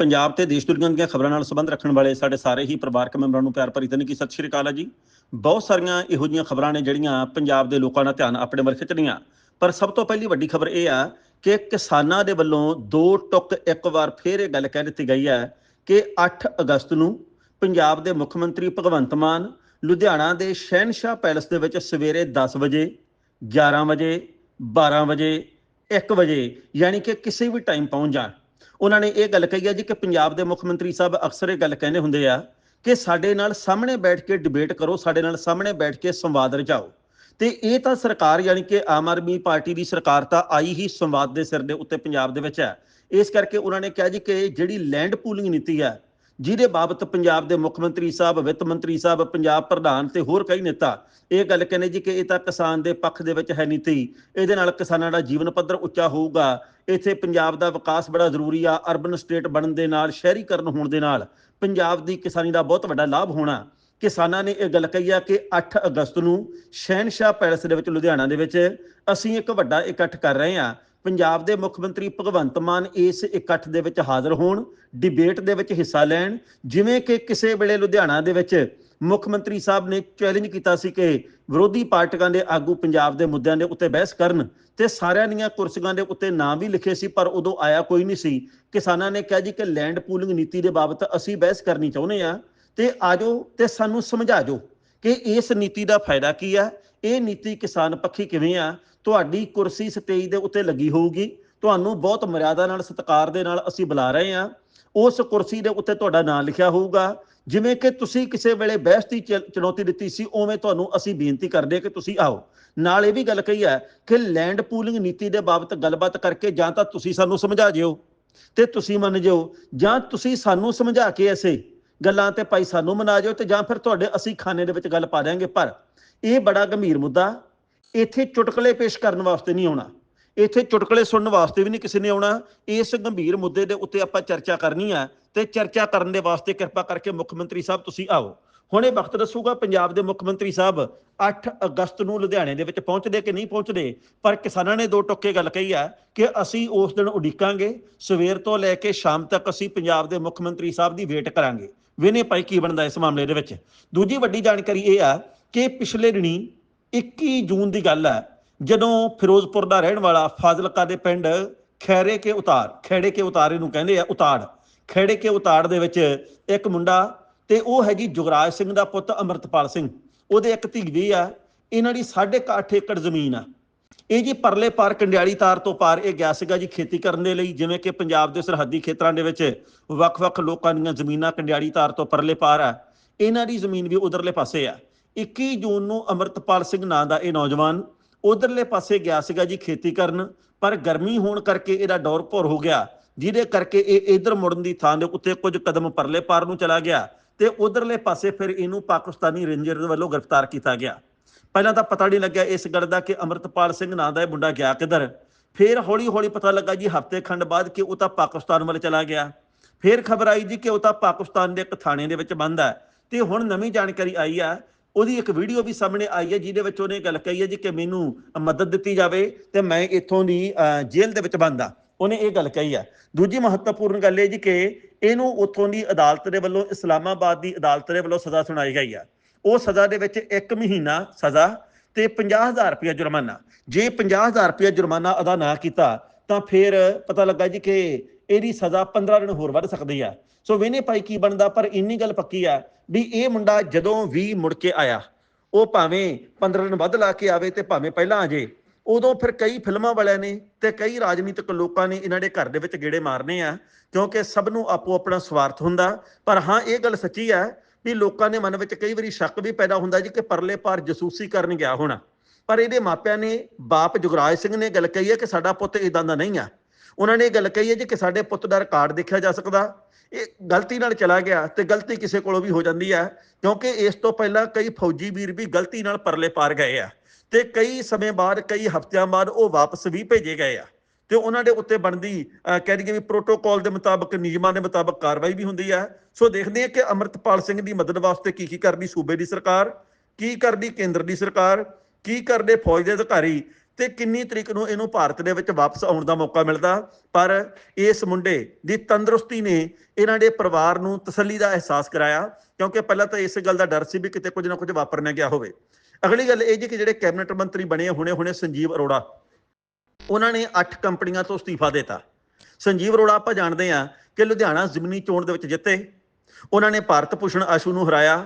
ਪੰਜਾਬ ਤੇ ਦੇਸ਼ ਦੁਨੀਆ ਦੀਆਂ ਖਬਰਾਂ ਨਾਲ ਸੰਬੰਧ ਰੱਖਣ ਵਾਲੇ ਸਾਡੇ ਸਾਰੇ ਹੀ ਪਰਿਵਾਰਕ ਮੈਂਬਰਾਂ ਨੂੰ ਪਿਆਰ ਭਰੀ ਤਨਕੀ ਸਤਿ ਸ਼੍ਰੀ ਅਕਾਲ ਹੈ ਜੀ। ਬਹੁਤ ਸਾਰੀਆਂ ਇਹੋ ਜਿਹੀਆਂ ਖਬਰਾਂ ਨੇ ਜਿਹੜੀਆਂ ਪੰਜਾਬ ਦੇ ਲੋਕਾਂ ਦਾ ਧਿਆਨ ਆਪਣੇ ਵੱਲ ਖਿੱਚਣੀਆਂ ਪਰ ਸਭ ਤੋਂ ਪਹਿਲੀ ਵੱਡੀ ਖਬਰ ਇਹ ਆ ਕਿ ਕਿਸਾਨਾਂ ਦੇ ਵੱਲੋਂ ਦੋ ਟੁਕ ਇੱਕ ਵਾਰ ਫੇਰ ਇਹ ਗੱਲ ਕਹਿ ਦਿੱਤੀ ਗਈ ਹੈ ਕਿ 8 ਅਗਸਤ ਨੂੰ ਪੰਜਾਬ ਦੇ ਮੁੱਖ ਮੰਤਰੀ ਭਗਵੰਤ ਮਾਨ ਲੁਧਿਆਣਾ ਦੇ ਸ਼ਹਿਨਸ਼ਾਹ ਪੈਲਸ ਦੇ ਵਿੱਚ ਸਵੇਰੇ 10 ਵਜੇ 11 ਵਜੇ 12 ਵਜੇ 1 ਵਜੇ, ਯਾਨੀ ਕਿ ਕਿਸੇ ਵੀ ਟਾਈਮ ਪਹੁੰਚ ਜਾਣ। ਉਹਨਾਂ ਨੇ ਇਹ ਗੱਲ ਕਹੀ ਹੈ ਜੀ ਕਿ ਪੰਜਾਬ ਦੇ ਮੁੱਖ ਮੰਤਰੀ ਸਾਹਿਬ ਅਕਸਰ ਇਹ ਗੱਲ ਕਹਿੰਦੇ ਹੁੰਦੇ ਆ ਕਿ ਸਾਡੇ ਨਾਲ ਸਾਹਮਣੇ ਬੈਠ ਕੇ ਡਿਬੇਟ ਕਰੋ, ਸਾਡੇ ਨਾਲ ਸਾਹਮਣੇ ਬੈਠ ਕੇ ਸੰਵਾਦ ਰਚਾਓ। ਤੇ ਇਹ ਤਾਂ ਸਰਕਾਰ ਯਾਨੀ ਕਿ ਆਮ ਆਦਮੀ ਪਾਰਟੀ ਦੀ ਸਰਕਾਰ ਤਾਂ ਆਈ ਹੀ ਸੰਵਾਦ ਦੇ ਸਿਰ ਦੇ ਉੱਤੇ ਪੰਜਾਬ ਦੇ ਵਿੱਚ ਹੈ। ਇਸ ਕਰਕੇ ਉਹਨਾਂ ਨੇ ਕਿਹਾ ਜੀ ਕਿ ਜਿਹੜੀ ਲੈਂਡ ਪੂਲਿੰਗ ਨੀਤੀ ਹੈ ਜਿਹਦੇ ਬਾਬਤ ਪੰਜਾਬ ਦੇ ਮੁੱਖ ਮੰਤਰੀ ਸਾਹਿਬ, ਵਿੱਤ ਮੰਤਰੀ ਸਾਹਿਬ, ਪੰਜਾਬ ਪ੍ਰਧਾਨ ਤੇ ਹੋਰ ਕਈ ਨੇਤਾ ਇਹ ਗੱਲ ਕਹਿੰਦੇ ਜੀ ਕਿ ਇਹ ਤਾਂ ਕਿਸਾਨ ਦੇ ਪੱਖ ਦੇ ਵਿੱਚ ਹੈ ਨਹੀਂ ਨੀਤੀ ਇਹਦੇ ਨਾਲ ਕਿਸਾਨਾਂ ਦਾ ਜੀਵਨ ਪੱਧਰ ਉੱਚਾ ਹੋਊਗਾ। ਇੱਥੇ ਪੰਜਾਬ ਦਾ ਵਿਕਾਸ ਬੜਾ ਜ਼ਰੂਰੀ ਆ। ਅਰਬਨ ਸਟੇਟ ਬਣਨ ਦੇ ਨਾਲ, ਸ਼ਹਿਰੀਕਰਨ ਹੋਣ ਦੇ ਨਾਲ ਪੰਜਾਬ ਦੀ ਕਿਸਾਨੀ ਦਾ ਬਹੁਤ ਵੱਡਾ ਲਾਭ ਹੋਣਾ। ਕਿਸਾਨਾਂ ਨੇ ਇਹ ਗੱਲ ਕਹੀ ਆ ਕਿ 8 ਅਗਸਤ ਨੂੰ ਸ਼ਹਿਨਸ਼ਾਹ ਪੈਲਸ ਦੇ ਵਿੱਚ, ਲੁਧਿਆਣਾ ਦੇ ਵਿੱਚ ਅਸੀਂ ਇੱਕ ਵੱਡਾ ਇਕੱਠ ਕਰ ਰਹੇ ਹਾਂ ਪੰਜਾਬ ਦੇ ਮੁੱਖ ਮੰਤਰੀ ਭਗਵੰਤ ਮਾਨ ਇਸ ਇਕੱਠ ਦੇ ਵਿੱਚ ਹਾਜ਼ਰ ਹੋਣ ਡਿਬੇਟ ਦੇ ਵਿੱਚ ਹਿੱਸਾ ਲੈਣ, ਜਿਵੇਂ ਕਿ ਕਿਸੇ ਵੇਲੇ ਲੁਧਿਆਣਾ ਦੇ ਵਿੱਚ ਮੁੱਖ ਮੰਤਰੀ ਸਾਹਿਬ ਨੇ ਚੈਲੰਜ ਕੀਤਾ ਸੀ ਕਿ ਵਿਰੋਧੀ ਪਾਰਟੀਆਂ ਦੇ ਆਗੂ ਪੰਜਾਬ ਦੇ ਮੁੱਦਿਆਂ ਦੇ ਉੱਤੇ ਬਹਿਸ ਕਰਨ ਤੇ ਸਾਰਿਆਂ ਦੀਆਂ ਕੁਰਸੀਆਂ ਦੇ ਉੱਤੇ ਨਾਂ ਵੀ ਲਿਖੇ ਸੀ, ਪਰ ਉਦੋਂ ਆਇਆ ਕੋਈ ਨਹੀਂ ਸੀ। ਕਿਸਾਨਾਂ ਨੇ ਕਿਹਾ ਜੀ ਕਿ ਲੈਂਡ ਪੂਲਿੰਗ ਨੀਤੀ ਦੇ ਬਾਬਤ ਅਸੀਂ ਬਹਿਸ ਕਰਨੀ ਚਾਹੁੰਦੇ ਆ ਤੇ ਆਜੋ ਤੇ ਸਾਨੂੰ ਸਮਝਾ ਜੋ ਕਿ ਇਸ ਨੀਤੀ ਦਾ ਫਾਇਦਾ ਕੀ ਆ, ਇਹ ਨੀਤੀ ਕਿਸਾਨ ਪੱਖੀ ਕਿਵੇਂ ਆ ਤੁਹਾਡੀ ਕੁਰਸੀ ਸਟੇਜ ਦੇ ਉੱਤੇ ਲੱਗੀ ਹੋਊਗੀ। ਤੁਹਾਨੂੰ ਬਹੁਤ ਮਰਿਆਦਾ ਨਾਲ, ਸਤਿਕਾਰ ਦੇ ਨਾਲ ਅਸੀਂ ਬੁਲਾ ਰਹੇ ਹਾਂ। ਉਸ ਕੁਰਸੀ ਦੇ ਉੱਤੇ ਤੁਹਾਡਾ ਨਾਮ ਲਿਖਿਆ ਹੋਊਗਾ। ਜਿਵੇਂ ਕਿ ਤੁਸੀਂ ਕਿਸੇ ਵੇਲੇ ਬਹਿਸ ਦੀ ਚੁਣੌਤੀ ਦਿੱਤੀ ਸੀ, ਉਵੇਂ ਤੁਹਾਨੂੰ ਅਸੀਂ ਬੇਨਤੀ ਕਰਦੇ ਹਾਂ ਕਿ ਤੁਸੀਂ ਆਓ। ਨਾਲ ਇਹ ਵੀ ਗੱਲ ਕਹੀ ਹੈ ਕਿ ਲੈਂਡ ਪੂਲਿੰਗ ਨੀਤੀ ਦੇ ਬਾਬਤ ਗੱਲਬਾਤ ਕਰਕੇ ਜਾਂ ਤਾਂ ਤੁਸੀਂ ਸਾਨੂੰ ਸਮਝਾ ਜਿਓ ਤੇ ਤੁਸੀਂ ਮੰਨ ਜਿਓ, ਜਾਂ ਤੁਸੀਂ ਸਾਨੂੰ ਸਮਝਾ ਕੇ ਐਸੇ ਗੱਲਾਂ ਤੇ ਭਾਈ ਸਾਨੂੰ ਮਨਾ ਜਿਓ ਤੇ ਜਾਂ ਫਿਰ ਤੁਹਾਡੇ ਅਸੀਂ ਖਾਨੇ ਦੇ ਵਿੱਚ ਗੱਲ ਪਾ ਦਿਆਂਗੇ। ਪਰ ਇਹ ਬੜਾ ਗੰਭੀਰ ਮੁੱਦਾ ਇੱਥੇ ਚੁਟਕਲੇ ਪੇਸ਼ ਕਰਨ ਵਾਸਤੇ ਨਹੀਂ ਆਉਣਾ। ਇੱਥੇ ਚੁਟਕਲੇ ਸੁਣਨ ਵਾਸਤੇ ਵੀ ਨਹੀਂ ਕਿਸੇ ਨੇ ਆਉਣਾ। ਇਸ ਗੰਭੀਰ ਮੁੱਦੇ ਦੇ ਉੱਤੇ ਆਪਾਂ ਚਰਚਾ ਕਰਨੀ ਆ ਤੇ ਚਰਚਾ ਕਰਨ ਦੇ ਵਾਸਤੇ ਕਿਰਪਾ ਕਰਕੇ ਮੁੱਖ ਮੰਤਰੀ ਸਾਹਿਬ ਤੁਸੀਂ ਆਓ। ਹੁਣ ਇਹ ਵਕਤ ਦੱਸੂਗਾ ਪੰਜਾਬ ਦੇ ਮੁੱਖ ਮੰਤਰੀ ਸਾਹਿਬ 8 ਅਗਸਤ ਨੂੰ ਲੁਧਿਆਣੇ ਦੇ ਵਿੱਚ ਪਹੁੰਚਦੇ ਕਿ ਨਹੀਂ ਪਹੁੰਚਦੇ। ਪਰ ਕਿਸਾਨਾਂ ਨੇ ਦੋ ਟੁੱਕੇ ਗੱਲ ਕਹੀ ਆ ਕਿ ਅਸੀਂ ਉਸ ਦਿਨ ਉਡੀਕਾਂਗੇ। ਸਵੇਰ ਤੋਂ ਲੈ ਕੇ ਸ਼ਾਮ ਤੱਕ ਅਸੀਂ ਪੰਜਾਬ ਦੇ ਮੁੱਖ ਮੰਤਰੀ ਸਾਹਿਬ ਦੀ ਵੇਟ ਕਰਾਂਗੇ। ਵੇਨੇ ਭਾਈ ਕੀ ਬਣਦਾ ਇਸ ਮਾਮਲੇ ਦੇ ਵਿੱਚ? ਦੂਜੀ ਵੱਡੀ ਜਾਣਕਾਰੀ ਇਹ ਆ ਕਿ ਪਿਛਲੇ ਦਿਨੀ 21 ਜੂਨ ਦੀ ਗੱਲ ਹੈ, ਜਦੋਂ ਫਿਰੋਜ਼ਪੁਰ ਦਾ ਰਹਿਣ ਵਾਲਾ ਫਾਜ਼ਿਲਕਾ ਦੇ ਪਿੰਡ ਖੈਰੇ ਕੇ ਉਤਾਰ, ਖੈੜੇ ਕੇ ਉਤਾਰੇ ਨੂੰ ਕਹਿੰਦੇ ਆ ਉਤਾੜ, ਖੈੜੇ ਕੇ ਉਤਾੜ ਦੇ ਵਿੱਚ ਇੱਕ ਮੁੰਡਾ ਤੇ ਉਹ ਹੈਗੀ ਜੁਗਰਾਜ ਸਿੰਘ ਦਾ ਪੁੱਤ ਅਮਰਤਪਾਲ ਸਿੰਘ, ਉਹਦੇ ਇੱਕ ਧੀ ਵੀ ਆ, ਇਹਨਾਂ ਦੀ 8.5 ਏਕੜ ਜ਼ਮੀਨ ਆ। ਇਹ ਜੀ ਪਰਲੇ ਪਾਰ ਕੰਡਿਆਲੀ ਤਾਰ ਤੋਂ ਪਾਰ ਇਹ ਗਿਆ ਸੀਗਾ ਜੀ ਖੇਤੀ ਕਰਨ ਦੇ ਲਈ, ਜਿਵੇਂ ਕਿ ਪੰਜਾਬ ਦੇ ਸਰਹੱਦੀ ਖੇਤਰਾਂ ਦੇ ਵਿੱਚ ਵੱਖ-ਵੱਖ ਲੋਕਾਂ ਦੀਆਂ ਜ਼ਮੀਨਾਂ ਕੰਡਿਆਲੀ ਤਾਰ ਤੋਂ ਪਰਲੇ ਪਾਰ ਆ। ਇਹਨਾਂ ਦੀ ਜ਼ਮੀਨ ਵੀ ਉਧਰਲੇ ਪਾਸੇ ਆ। 21 ਜੂਨ ਨੂੰ ਅਮਰਤਪਾਲ ਸਿੰਘ ਨਾਂ ਦਾ ਇਹ ਨੌਜਵਾਨ ਉਧਰਲੇ ਪਾਸੇ ਗਿਆ ਸੀਗਾ ਜੀ ਖੇਤੀ ਕਰਨ, ਪਰ ਗਰਮੀ ਹੋਣ ਕਰਕੇ ਇਹਦਾ ਡੌਰ ਭੁਰ ਹੋ ਗਿਆ, ਜਿਹਦੇ ਕਰਕੇ ਇਹ ਇਧਰ ਮੁੜਨ ਦੀ ਥਾਂ ਦੇ ਉੱਤੇ ਕੁਝ ਕਦਮ ਪਰਲੇ ਪਾਰ ਨੂੰ ਚਲਾ ਗਿਆ ਤੇ ਉਧਰਲੇ ਪਾਸੇ ਫਿਰ ਇਹਨੂੰ ਪਾਕਿਸਤਾਨੀ ਰੇਂਜਰ ਵੱਲੋਂ ਗ੍ਰਿਫਤਾਰ ਕੀਤਾ ਗਿਆ। ਪਹਿਲਾਂ ਤਾਂ ਪਤਾ ਨਹੀਂ ਲੱਗਿਆ ਇਸ ਗੱਲ ਦਾ ਕਿ ਅਮਰਤਪਾਲ ਸਿੰਘ ਨਾਂ ਦਾ ਇਹ ਮੁੰਡਾ ਗਿਆ ਕਿੱਧਰ। ਫਿਰ ਹੌਲੀ ਹੌਲੀ ਪਤਾ ਲੱਗਾ ਜੀ ਹਫ਼ਤੇ ਖੰਡ ਬਾਅਦ ਕਿ ਉਹ ਤਾਂ ਪਾਕਿਸਤਾਨ ਵੱਲ ਚਲਾ ਗਿਆ। ਫਿਰ ਖਬਰ ਆਈ ਜੀ ਕਿ ਉਹ ਤਾਂ ਪਾਕਿਸਤਾਨ ਦੇ ਇੱਕ ਥਾਣੇ ਦੇ ਵਿੱਚ ਬੰਦ ਹੈ ਤੇ ਹੁਣ ਨਵੀਂ ਜਾਣਕਾਰੀ ਆਈ ਆ ਉਹਦੀ ਇੱਕ ਵੀਡੀਓ ਵੀ ਸਾਹਮਣੇ ਆਈ ਹੈ, ਜਿਹਦੇ ਵਿੱਚ ਉਹਨੇ ਗੱਲ ਕਹੀ ਹੈ ਜੀ ਕਿ ਮੈਨੂੰ ਮਦਦ ਦਿੱਤੀ ਜਾਵੇ ਤੇ ਮੈਂ ਇੱਥੋਂ ਦੀ ਜੇਲ੍ਹ ਦੇ ਵਿੱਚ ਬੰਦ ਉਹਨੇ ਇਹ ਗੱਲ ਕਹੀ ਆ ਦੂਜੀ ਮਹੱਤਵਪੂਰਨ ਗੱਲ ਇਹ ਜੀ ਕਿ ਇਹਨੂੰ ਉੱਥੋਂ ਦੀ ਅਦਾਲਤ ਦੇ ਵੱਲੋਂ, ਇਸਲਾਮਾਬਾਦ ਦੀ ਅਦਾਲਤ ਦੇ ਵੱਲੋਂ ਸਜ਼ਾ ਸੁਣਾਈ ਗਈ ਆ ਉਹ ਸਜ਼ਾ ਦੇ ਵਿੱਚ 1 ਮਹੀਨਾ ਸਜ਼ਾ ਤੇ 50000 ਰੁਪਏ ਜੁਰਮਾਨਾ। ਜੇ 50000 ਰੁਪਏ ਜੁਰਮਾਨਾ ਅਦਾ ਨਾ ਕੀਤਾ, ਤਾਂ ਫਿਰ ਪਤਾ ਲੱਗਾ ਜੀ ਕਿ ਇਹਦੀ ਸਜ਼ਾ 15 ਦਿਨ ਹੋਰ ਵੱਧ ਸਕਦੀ ਆ ਸੋ ਵੇਨੇ ਭਾਈ ਕੀ ਬਣਦਾ? ਪਰ ਇੰਨੀ ਗੱਲ ਪੱਕੀ ਆ ਵੀ ਇਹ ਮੁੰਡਾ ਜਦੋਂ ਵੀ ਮੁੜ ਕੇ ਆਇਆ, ਉਹ ਭਾਵੇਂ 15 ਦਿਨ ਵੱਧ ਲਾ ਕੇ ਆਵੇ ਤੇ ਭਾਵੇਂ ਪਹਿਲਾਂ ਆ ਜੇ, ਉਦੋਂ ਫਿਰ ਕਈ ਫਿਲਮਾਂ ਵਾਲਿਆਂ ਨੇ ਤੇ ਕਈ ਰਾਜਨੀਤਿਕ ਲੋਕਾਂ ਨੇ ਇਹਨਾਂ ਦੇ ਘਰ ਦੇ ਵਿੱਚ ਗੇੜੇ ਮਾਰਨੇ ਆ, ਕਿਉਂਕਿ ਸਭ ਨੂੰ ਆਪੋ ਆਪਣਾ ਸਵਾਰਥ ਹੁੰਦਾ। ਪਰ ਹਾਂ, ਇਹ ਗੱਲ ਸੱਚੀ ਹੈ ਵੀ ਲੋਕਾਂ ਦੇ ਮਨ ਵਿੱਚ ਕਈ ਵਾਰੀ ਸ਼ੱਕ ਵੀ ਪੈਦਾ ਹੁੰਦਾ ਜੀ ਕਿ ਪਰਲੇ ਪਾਰ ਜਸੂਸੀ ਕਰਨ ਗਿਆ ਹੋਣਾ। ਪਰ ਇਹਦੇ ਮਾਪਿਆਂ ਨੇ, ਬਾਪ ਜੁਗਰਾਜ ਸਿੰਘ ਨੇ ਗੱਲ ਕਹੀ ਹੈ ਕਿ ਸਾਡਾ ਪੁੱਤ ਇਦਾਂ ਦਾ ਨਹੀਂ ਆ। ਉਹਨਾਂ ਨੇ ਇਹ ਗੱਲ ਕਹੀ ਹੈ ਜੀ ਕਿ ਸਾਡੇ ਪੁੱਤ ਦਾ ਰਿਕਾਰਡ ਦੇਖਿਆ ਜਾ ਸਕਦਾ ਇਹ ਗਲਤੀ ਨਾਲ ਚਲਾ ਗਿਆ ਤੇ ਗਲਤੀ ਕਿਸੇ ਕੋਲੋਂ ਵੀ ਹੋ ਜਾਂਦੀ ਹੈ ਕਿਉਂਕਿ ਇਸ ਤੋਂ ਪਹਿਲਾਂ ਕਈ ਫੌਜੀ ਵੀਰ ਵੀ ਗਲਤੀ ਨਾਲ ਪਰਲੇ ਪਾਰ ਗਏ ਆ ਤੇ ਕਈ ਸਮੇਂ ਬਾਅਦ, ਕਈ ਹਫ਼ਤਿਆਂ ਬਾਅਦ ਉਹ ਵਾਪਸ ਵੀ ਭੇਜੇ ਗਏ ਆ ਤੇ ਉਹਨਾਂ ਦੇ ਉੱਤੇ ਬਣਦੀ ਕਹਿ ਦਈਏ ਵੀ ਪ੍ਰੋਟੋਕਾਲ ਦੇ ਮੁਤਾਬਕ, ਨਿਯਮਾਂ ਦੇ ਮੁਤਾਬਕ ਕਾਰਵਾਈ ਵੀ ਹੁੰਦੀ ਹੈ ਸੋ ਦੇਖਦੇ ਹਾਂ ਕਿ ਅਮਰਤਪਾਲ ਸਿੰਘ ਦੀ ਮਦਦ ਵਾਸਤੇ ਕੀ ਕੀ ਕਰਦੀ ਸੂਬੇ ਦੀ ਸਰਕਾਰ, ਕੀ ਕਰਦੀ ਕੇਂਦਰ ਦੀ ਸਰਕਾਰ, ਕੀ ਕਰਦੇ ਫੌਜ ਦੇ ਅਧਿਕਾਰੀ ਤੇ ਕਿੰਨੀ ਤਰੀਕ ਨੂੰ ਇਹਨੂੰ ਭਾਰਤ ਦੇ ਵਿੱਚ ਵਾਪਸ ਆਉਣ ਦਾ ਮੌਕਾ ਮਿਲਦਾ? ਪਰ ਇਸ ਮੁੰਡੇ ਦੀ ਤੰਦਰੁਸਤੀ ਨੇ ਇਹਨਾਂ ਦੇ ਪਰਿਵਾਰ ਨੂੰ ਤਸੱਲੀ ਦਾ ਅਹਿਸਾਸ ਕਰਾਇਆ, ਕਿਉਂਕਿ ਪਹਿਲਾਂ ਤਾਂ ਇਸ ਗੱਲ ਦਾ ਡਰ ਸੀ ਵੀ ਕਿਤੇ ਕੁਝ ਨਾ ਕੁਝ ਵਾਪਰ ਗਿਆ ਹੋਵੇ। ਅਗਲੀ ਗੱਲ ਇਹ ਜੀ ਕਿ ਜਿਹੜੇ ਕੈਬਨਿਟ ਮੰਤਰੀ ਬਣੇ ਹੁਣੇ ਹੁਣੇ ਸੰਜੀਵ ਅਰੋੜਾ, ਉਹਨਾਂ ਨੇ 8 ਕੰਪਨੀਆਂ ਤੋਂ ਅਸਤੀਫਾ ਦਿੱਤਾ। ਸੰਜੀਵ ਅਰੋੜਾ ਆਪਾਂ ਜਾਣਦੇ ਹਾਂ ਕਿ ਲੁਧਿਆਣਾ ਜ਼ਿਮਨੀ ਚੋਣ ਦੇ ਵਿੱਚ ਜਿੱਤੇ, ਉਹਨਾਂ ਨੇ ਭਾਰਤ ਭੂਸ਼ਣ ਆਸ਼ੂ ਨੂੰ ਹਰਾਇਆ,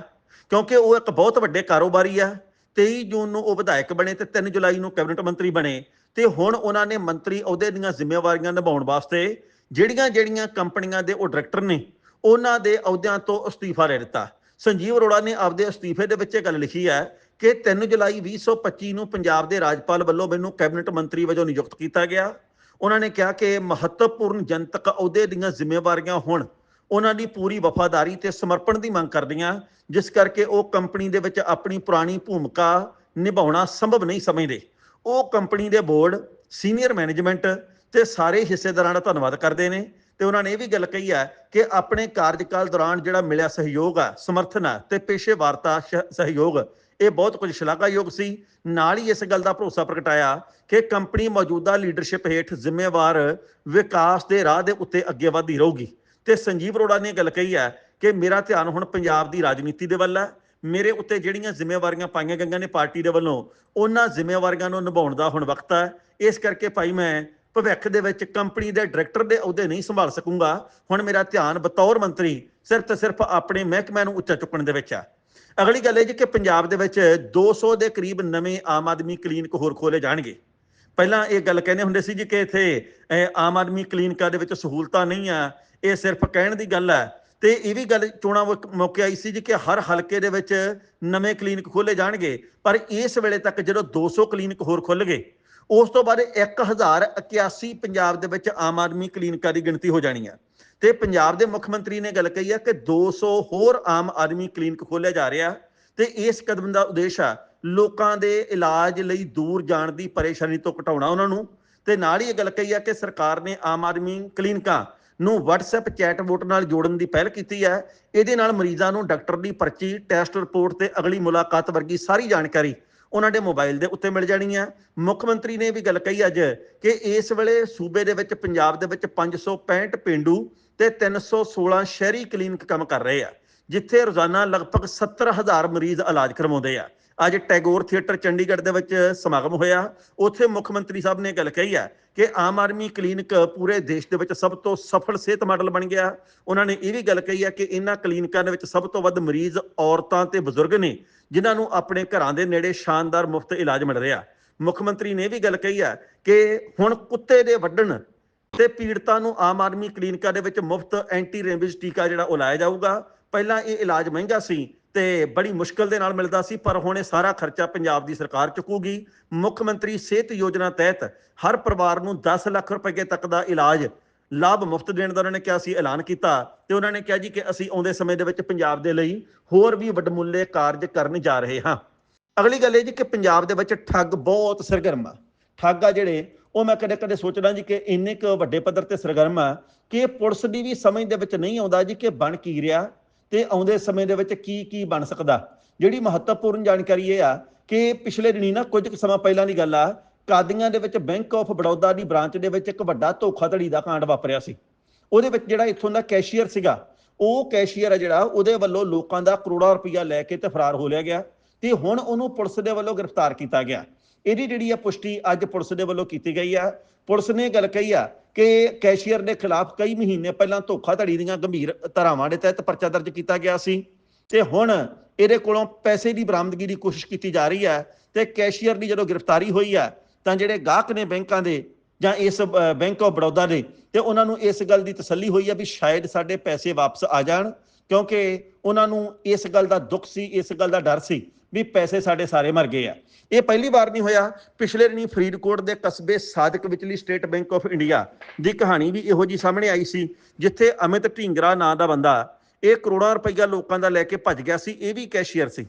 ਕਿਉਂਕਿ ਉਹ ਇੱਕ ਬਹੁਤ ਵੱਡੇ ਕਾਰੋਬਾਰੀ ਆ। 23 ਜੂਨ ਨੂੰ ਉਹ ਵਿਧਾਇਕ ਬਣੇ ਤੇ 3 ਜੁਲਾਈ ਨੂੰ ਕੈਬਨਿਟ ਮੰਤਰੀ ਬਣੇ ਤੇ ਹੁਣ ਉਹਨਾਂ ਨੇ ਮੰਤਰੀ ਅਹੁਦੇ ਦੀਆਂ ਜ਼ਿੰਮੇਵਾਰੀਆਂ ਨਿਭਾਉਣ ਵਾਸਤੇ ਜਿਹੜੀਆਂ ਜਿਹੜੀਆਂ ਕੰਪਨੀਆਂ ਦੇ ਉਹ ਡਾਇਰੈਕਟਰ ਨੇ, ਉਹਨਾਂ ਦੇ ਅਹੁਦਿਆਂ ਤੋਂ ਅਸਤੀਫਾ ਲੈ ਦਿੱਤਾ ਸੰਜੀਵ ਅਰੋੜਾ ਨੇ ਆਪਦੇ ਅਸਤੀਫੇ ਦੇ ਵਿੱਚ ਇਹ ਗੱਲ ਲਿਖੀ ਹੈ ਕਿ 3 ਜੁਲਾਈ 2025 ਨੂੰ ਪੰਜਾਬ ਦੇ ਰਾਜਪਾਲ ਵੱਲੋਂ ਮੈਨੂੰ ਕੈਬਨਿਟ ਮੰਤਰੀ ਵਜੋਂ ਨਿਯੁਕਤ ਕੀਤਾ ਗਿਆ। ਉਹਨਾਂ ਨੇ ਕਿਹਾ ਕਿ ਮਹੱਤਵਪੂਰਨ ਜਨਤਕ ਅਹੁਦੇ ਦੀਆਂ ਜ਼ਿੰਮੇਵਾਰੀਆਂ ਹੁਣ ਉਹਨਾਂ ਦੀ ਪੂਰੀ ਵਫਾਦਾਰੀ ਤੇ ਸਮਰਪਣ ਦੀ ਮੰਗ ਕਰਦੀਆਂ, ਜਿਸ ਕਰਕੇ ਉਹ ਕੰਪਨੀ ਦੇ ਵਿੱਚ ਆਪਣੀ ਪੁਰਾਣੀ ਭੂਮਿਕਾ ਨਿਭਾਉਣਾ ਸੰਭਵ ਨਹੀਂ ਸਮਝਦੇ। ਉਹ ਕੰਪਨੀ ਦੇ ਬੋਰਡ, ਸੀਨੀਅਰ ਮੈਨੇਜਮੈਂਟ ਤੇ ਸਾਰੇ ਹਿੱਸੇਦਾਰਾਂ ਦਾ ਧੰਨਵਾਦ ਕਰਦੇ ਨੇ ਤੇ ਉਹਨਾਂ ਨੇ ਇਹ ਵੀ ਗੱਲ ਕਹੀ ਹੈ ਕਿ ਆਪਣੇ ਕਾਰਜਕਾਲ ਦੌਰਾਨ ਜਿਹੜਾ ਮਿਲਿਆ ਸਹਿਯੋਗ ਆ ਸਮਰਥਨ ਆ ਤੇ ਪੇਸ਼ੇਵਾਰਤਾ ਸ਼- ਸਹਿਯੋਗ, ਇਹ ਬਹੁਤ ਕੁਝ ਸ਼ਲਾਘਾਯੋਗ ਸੀ। ਨਾਲ ਹੀ ਇਸ ਗੱਲ ਦਾ ਭਰੋਸਾ ਪ੍ਰਗਟਾਇਆ ਕਿ ਕੰਪਨੀ ਮੌਜੂਦਾ ਲੀਡਰਸ਼ਿਪ ਹੇਠ ਜ਼ਿੰਮੇਵਾਰ ਵਿਕਾਸ ਦੇ ਰਾਹ ਦੇ ਉੱਤੇ ਅੱਗੇ ਵਧਦੀ ਰਹੂਗੀ। ਤੇ ਸੰਜੀਵ ਅਰੋੜਾ ਨੇ ਗੱਲ ਕਹੀ ਹੈ ਕਿ ਮੇਰਾ ਧਿਆਨ ਹੁਣ ਪੰਜਾਬ ਦੀ ਰਾਜਨੀਤੀ ਦੇ ਵੱਲ ਹੈ। ਮੇਰੇ ਉੱਤੇ ਜਿਹੜੀਆਂ ਜ਼ਿੰਮੇਵਾਰੀਆਂ ਪਾਈਆਂ ਗਈਆਂ ਨੇ ਪਾਰਟੀ ਦੇ ਵੱਲੋਂ, ਉਹਨਾਂ ਜ਼ਿੰਮੇਵਾਰੀਆਂ ਨੂੰ ਨਿਭਾਉਣ ਦਾ ਹੁਣ ਵਕਤ ਹੈ। ਇਸ ਕਰਕੇ ਭਾਈ ਮੈਂ ਭਵਿੱਖ ਦੇ ਵਿੱਚ ਕੰਪਨੀ ਦੇ ਡਾਇਰੈਕਟਰ ਦੇ ਅਹੁਦੇ ਨਹੀਂ ਸੰਭਾਲ ਸਕੂੰਗਾ। ਹੁਣ ਮੇਰਾ ਧਿਆਨ ਬਤੌਰ ਮੰਤਰੀ ਸਿਰਫ ਤੇ ਸਿਰਫ ਆਪਣੇ ਮਹਿਕਮਿਆਂ ਨੂੰ ਉੱਚਾ ਚੁੱਕਣ ਦੇ ਵਿੱਚ ਹੈ। ਅਗਲੀ ਗੱਲ ਇਹ ਜੀ ਕਿ ਪੰਜਾਬ ਦੇ ਵਿੱਚ 200 ਦੇ ਕਰੀਬ ਨਵੇਂ ਆਮ ਆਦਮੀ ਕਲੀਨਿਕ ਹੋਰ ਖੋਲੇ ਜਾਣਗੇ। ਪਹਿਲਾਂ ਇਹ ਗੱਲ ਕਹਿੰਦੇ ਹੁੰਦੇ ਸੀ ਜੀ ਕਿ ਇੱਥੇ ਆਮ ਆਦਮੀ ਕਲੀਨਿਕਾਂ ਦੇ ਵਿੱਚ ਸਹੂਲਤਾਂ ਨਹੀਂ ਆ, ਇਹ ਸਿਰਫ ਕਹਿਣ ਦੀ ਗੱਲ ਹੈ ਤੇ ਇਹ ਵੀ ਗੱਲ ਚੋਣਾਂ ਮੌਕੇ ਆਈ ਸੀ ਜੀ ਕਿ ਹਰ ਹਲਕੇ ਦੇ ਵਿੱਚ ਨਵੇਂ ਕਲੀਨਿਕ ਖੋਲੇ ਜਾਣਗੇ, ਪਰ ਇਸ ਵੇਲੇ ਤੱਕ ਜਦੋਂ 200 ਕਲੀਨਿਕ ਹੋਰ ਖੁੱਲ ਗਏ ਉਸ ਤੋਂ ਬਾਅਦ 1081 ਪੰਜਾਬ ਦੇ ਵਿੱਚ ਆਮ ਆਦਮੀ ਕਲੀਨਿਕਾਂ ਦੀ ਗਿਣਤੀ ਹੋ ਜਾਣੀ ਹੈ ਤੇ ਪੰਜਾਬ ਦੇ ਮੁੱਖ ਮੰਤਰੀ ਨੇ ਗੱਲ ਕਹੀ ਹੈ ਕਿ 200 ਹੋਰ ਆਮ ਆਦਮੀ ਕਲੀਨਿਕ ਖੋਲਿਆ ਜਾ ਰਿਹਾ, ਤੇ ਇਸ ਕਦਮ ਦਾ ਉਦੇਸ਼ ਆ ਲੋਕਾਂ ਦੇ ਇਲਾਜ ਲਈ ਦੂਰ ਜਾਣ ਦੀ ਪਰੇਸ਼ਾਨੀ ਤੋਂ ਘਟਾਉਣਾ ਉਹਨਾਂ ਨੂੰ। ਤੇ ਨਾਲ ਹੀ ਇਹ ਗੱਲ ਕਹੀ ਹੈ ਕਿ ਸਰਕਾਰ ਨੇ ਆਮ ਆਦਮੀ ਕਲੀਨਿਕਾਂ ਨੂੰ WhatsApp ਚੈਟਬੋਟ ਨਾਲ ਜੋੜਨ ਦੀ ਪਹਿਲ ਕੀਤੀ ਹੈ। ਇਹਦੇ ਨਾਲ ਮਰੀਜ਼ਾਂ ਨੂੰ ਡਾਕਟਰ ਦੀ ਪਰਚੀ, ਟੈਸਟ ਰਿਪੋਰਟ ਤੇ ਅਗਲੀ ਮੁਲਾਕਾਤ ਵਰਗੀ ਸਾਰੀ ਜਾਣਕਾਰੀ ਉਹਨਾਂ ਦੇ ਮੋਬਾਈਲ ਦੇ ਉੱਤੇ ਮਿਲ ਜਾਣੀ ਹੈ। ਮੁੱਖ ਮੰਤਰੀ ਨੇ ਇਹ ਵੀ ਗੱਲ ਕਹੀ ਅੱਜ ਕਿ ਇਸ ਵੇਲੇ ਸੂਬੇ ਦੇ ਵਿੱਚ ਪੰਜਾਬ ਦੇ ਵਿੱਚ 565 ਪਿੰਡੂ ਤੇ 316 ਸ਼ਹਿਰੀ ਕਲੀਨਿਕ ਕੰਮ ਕਰ ਰਹੇ ਆ, ਜਿੱਥੇ ਰੋਜ਼ਾਨਾ ਲਗਭਗ 70000 ਮਰੀਜ਼ ਇਲਾਜ ਕਰਵਾਉਂਦੇ ਆ। ਅੱਜ ਟੈਗੋਰ ਥੀਏਟਰ ਚੰਡੀਗੜ੍ਹ ਦੇ ਵਿੱਚ ਸਮਾਗਮ ਹੋਇਆ। ਉੱਥੇ ਮੁੱਖ ਮੰਤਰੀ ਸਾਹਿਬ ਨੇ ਗੱਲ ਕਹੀ ਹੈ ਕਿ ਆਮ ਆਦਮੀ ਕਲੀਨਿਕ ਪੂਰੇ ਦੇਸ਼ ਦੇ ਵਿੱਚ ਸਭ ਤੋਂ ਸਫਲ ਸਿਹਤ ਮਾਡਲ ਬਣ ਗਿਆ। ਉਹਨਾਂ ਨੇ ਇਹ ਵੀ ਗੱਲ ਕਹੀ ਹੈ ਕਿ ਇਹਨਾਂ ਕਲੀਨਿਕਾਂ ਦੇ ਵਿੱਚ ਸਭ ਤੋਂ ਵੱਧ ਮਰੀਜ਼ ਔਰਤਾਂ ਤੇ ਬਜ਼ੁਰਗ ਨੇ, ਜਿਨ੍ਹਾਂ ਨੂੰ ਆਪਣੇ ਘਰਾਂ ਦੇ ਨੇੜੇ ਸ਼ਾਨਦਾਰ ਮੁਫਤ ਇਲਾਜ ਮਿਲ ਰਿਹਾ। ਮੁੱਖ ਮੰਤਰੀ ਨੇ ਇਹ ਵੀ ਗੱਲ ਕਹੀ ਹੈ ਕਿ ਹੁਣ ਕੁੱਤੇ ਦੇ ਵੱਢਣ ਤੇ ਪੀੜਤਾਂ ਨੂੰ ਆਮ ਆਦਮੀ ਕਲੀਨਿਕਾਂ ਦੇ ਵਿੱਚ ਮੁਫਤ ਐਂਟੀ ਰੇਬੀਜ਼ ਟੀਕਾ ਜਿਹੜਾ ਉਹ ਲਾਇਆ ਜਾਊਗਾ। ਪਹਿਲਾਂ ਇਹ ਇਲਾਜ ਮਹਿੰਗਾ ਸੀ ਤੇ ਬੜੀ ਮੁਸ਼ਕਲ ਦੇ ਨਾਲ ਮਿਲਦਾ ਸੀ, ਪਰ ਹੁਣ ਇਹ ਸਾਰਾ ਖਰਚਾ ਪੰਜਾਬ ਦੀ ਸਰਕਾਰ ਚੁੱਕੂਗੀ। ਮੁੱਖ ਮੰਤਰੀ ਸਿਹਤ ਯੋਜਨਾ ਤਹਿਤ ਹਰ ਪਰਿਵਾਰ ਨੂੰ 10 ਲੱਖ ਰੁਪਏ ਤੱਕ ਦਾ ਇਲਾਜ ਲਾਭ ਮੁਫਤ ਦੇਣ ਦਾ ਉਹਨਾਂ ਨੇ ਕਿਹਾ ਸੀ, ਐਲਾਨ ਕੀਤਾ ਤੇ ਉਹਨਾਂ ਨੇ ਕਿਹਾ ਜੀ ਕਿ ਅਸੀਂ ਆਉਂਦੇ ਸਮੇਂ ਦੇ ਵਿੱਚ ਪੰਜਾਬ ਦੇ ਲਈ ਹੋਰ ਵੀ ਵੱਡਮੁੱਲੇ ਕਾਰਜ ਕਰਨ ਜਾ ਰਹੇ ਹਾਂ। ਅਗਲੀ ਗੱਲ ਇਹ ਜੀ ਕਿ ਪੰਜਾਬ ਦੇ ਵਿੱਚ ਠੱਗ ਬਹੁਤ ਸਰਗਰਮ ਆ। ਠੱਗ ਆ ਜਿਹੜੇ, ਉਹ ਮੈਂ ਕਦੇ ਕਦੇ ਸੋਚਦਾ ਜੀ ਕਿ ਇੰਨੇ ਕੁ ਵੱਡੇ ਪੱਧਰ ਤੇ ਸਰਗਰਮ ਆ ਕਿ ਇਹ ਪੁਲਿਸ ਦੀ ਵੀ ਸਮਝ ਦੇ ਵਿੱਚ ਨਹੀਂ ਆਉਂਦਾ ਜੀ ਕਿ ਬਣ ਕੀ ਰਿਹਾ। ਤੇ ਆਉਂਦੇ ਸਮੇਂ ਦੇ ਵਿੱਚ ਕੀ ਕੀ ਬਣ ਸਕਦਾ? ਜਿਹੜੀ ਮਹੱਤਵਪੂਰਨ ਜਾਣਕਾਰੀ ਇਹ ਆ ਕਿ ਪਿਛਲੇ ਦਿਨੀ ਨਾ ਕੁਝ ਕੁ ਸਮਾਂ ਪਹਿਲਾਂ ਦੀ ਗੱਲ ਆ, ਕਾਦੀਆਂ ਦੇ ਵਿੱਚ ਬੈਂਕ ਆਫ ਬੜੌਦਾ ਦੀ ਬ੍ਰਾਂਚ ਦੇ ਵਿੱਚ ਇੱਕ ਵੱਡਾ ਧੋਖਾਧੜੀ ਦਾ ਕਾਂਡ ਵਾਪਰਿਆ ਸੀ। ਉਹਦੇ ਵਿੱਚ ਜਿਹੜਾ ਇੱਥੋਂ ਦਾ ਕੈਸ਼ੀਅਰ ਸੀਗਾ, ਉਹ ਕੈਸ਼ੀਅਰ ਆ ਜਿਹੜਾ, ਉਹਦੇ ਵੱਲੋਂ ਲੋਕਾਂ ਦਾ ਕਰੋੜਾਂ ਰੁਪਈਆ ਲੈ ਕੇ ਤੇ ਫਰਾਰ ਹੋ ਲਿਆ ਗਿਆ ਤੇ ਹੁਣ ਉਹਨੂੰ ਪੁਲਿਸ ਦੇ ਵੱਲੋਂ ਗ੍ਰਿਫਤਾਰ ਕੀਤਾ ਗਿਆ। ਇਹਦੀ ਜਿਹੜੀ ਆ ਪੁਸ਼ਟੀ ਅੱਜ ਪੁਲਿਸ ਦੇ ਵੱਲੋਂ ਕੀਤੀ ਗਈ ਆ। ਪੁਲਿਸ ਨੇ ਗੱਲ ਕਹੀ ਆ ਕਿ ਕੈਸ਼ੀਅਰ ਦੇ ਖਿਲਾਫ ਕਈ ਮਹੀਨੇ ਪਹਿਲਾਂ ਧੋਖਾਧੜੀ ਦੀਆਂ ਗੰਭੀਰ ਧਾਰਾਵਾਂ ਦੇ ਤਹਿਤ ਪਰਚਾ ਦਰਜ ਕੀਤਾ ਗਿਆ ਸੀ। ਤੇ ਹੁਣ ਇਹਦੇ ਕੋਲੋਂ ਪੈਸੇ ਦੀ ਬਰਾਮਦਗੀ ਦੀ ਕੋਸ਼ਿਸ਼ ਕੀਤੀ ਜਾ ਰਹੀ ਹੈ ਤੇ ਕੈਸ਼ੀਅਰ ਦੀ ਜਦੋਂ ਗ੍ਰਿਫਤਾਰੀ ਹੋਈ ਹੈ ਤਾਂ ਜਿਹੜੇ ਗਾਹਕ ਨੇ ਬੈਂਕਾਂ ਦੇ ਜਾਂ ਇਸ ਬੈਂਕ ਆਫ ਬੜੌਦਾ ਦੇ ਤੇ ਉਹਨਾਂ ਨੂੰ ਇਸ ਗੱਲ ਦੀ ਤਸੱਲੀ ਹੋਈ ਹੈ ਵੀ ਸ਼ਾਇਦ ਸਾਡੇ ਪੈਸੇ ਵਾਪਸ ਆ ਜਾਣ ਕਿਉਂਕਿ ਉਹਨਾਂ ਨੂੰ ਇਸ ਗੱਲ ਦਾ ਦੁੱਖ ਸੀ, ਇਸ ਗੱਲ ਦਾ ਡਰ ਸੀ ਵੀ ਪੈਸੇ ਸਾਡੇ ਸਾਰੇ ਮਰ ਗਏ ਆ। ਇਹ ਪਹਿਲੀ ਵਾਰ ਨਹੀਂ ਹੋਇਆ। ਪਿਛਲੇ ਦਿਨੀ ਫਰੀਦਕੋਟ ਦੇ ਕਸਬੇ ਸਾਦਕ ਵਿਚਲੀ ਸਟੇਟ ਬੈਂਕ ਆਫ ਇੰਡੀਆ ਦੀ ਕਹਾਣੀ ਵੀ ਇਹੋ ਜੀ ਸਾਹਮਣੇ ਆਈ ਸੀ, ਜਿੱਥੇ ਅਮਿਤ ਢੀਂਗਰਾ ਨਾਂ ਦਾ ਬੰਦਾ ਇਹ ਕਰੋੜਾਂ ਰੁਪਈਆ ਲੋਕਾਂ ਦਾ ਲੈ ਕੇ ਭੱਜ ਗਿਆ ਸੀ, ਇਹ ਵੀ ਕੈਸ਼ੀਅਰ ਸੀ।